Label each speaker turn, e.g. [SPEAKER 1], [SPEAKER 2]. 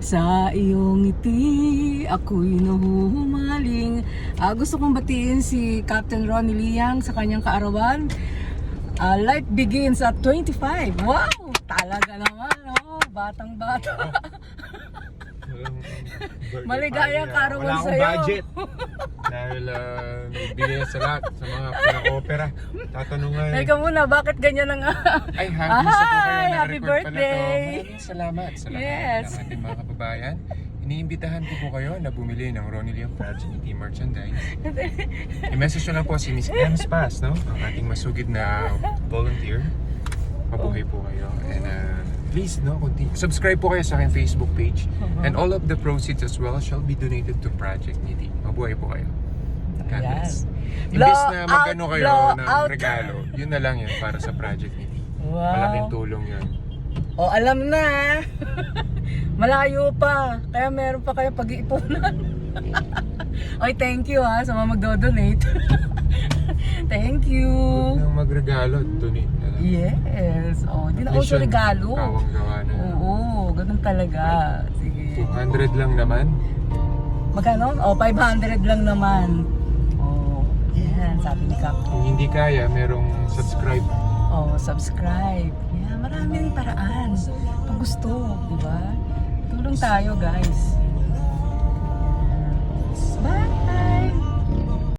[SPEAKER 1] Sa iyong ngiti, ako'y nahuhumaling. Ah, gusto kong batiin si Captain Ronnie Liang sa kanyang kaarawan. Ah, life begins at 25. Wow! Talaga naman, oh. Batang bata. Maligayang karawan
[SPEAKER 2] Wala akong
[SPEAKER 1] sa'yo.
[SPEAKER 2] budget. Dahil uh, bigay sa lahat sa mga pinaka-opera. Tatanungan.
[SPEAKER 1] Teka muna, bakit ganyan ang...
[SPEAKER 2] Ay, happy sa kayo.
[SPEAKER 1] Ay,
[SPEAKER 2] Na-record
[SPEAKER 1] happy birthday.
[SPEAKER 2] Maraming salamat sa lahat
[SPEAKER 1] Yes.
[SPEAKER 2] ng ating mga kababayan. Iniimbitahan ko po kayo na bumili ng Ronnie Liam Progeny merchandise. I-message nyo lang po si Miss M. Spas, no? Ang ating masugid na volunteer. Mabuhay po kayo. And uh, please, no, continue. subscribe po kayo sa aking Facebook page. And all of the proceeds as well shall be donated to Project Niti. Mabuhay po kayo.
[SPEAKER 1] Blow
[SPEAKER 2] Imbis na magano kayo
[SPEAKER 1] blow
[SPEAKER 2] ng
[SPEAKER 1] out.
[SPEAKER 2] regalo, yun na lang yun para sa Project Niti.
[SPEAKER 1] Wow.
[SPEAKER 2] Malaking tulong yun.
[SPEAKER 1] O, alam na. Malayo pa. Kaya meron pa kayo pag-iipunan. Oy, thank you ha sa mga magdo-donate. thank you.
[SPEAKER 2] Huwag nang magregalo, donate na lang.
[SPEAKER 1] Yes. Oh, hindi na uso regalo.
[SPEAKER 2] Kawang gawa na.
[SPEAKER 1] Oo, ganun talaga. Sige.
[SPEAKER 2] 200 lang naman.
[SPEAKER 1] Magkano? Oh, 500 lang naman. Sabi ni Cap.
[SPEAKER 2] Kung hindi kaya, merong subscribe.
[SPEAKER 1] Oh, subscribe. Yan, maraming paraan. Pag gusto, di ba? Tulong tayo, guys.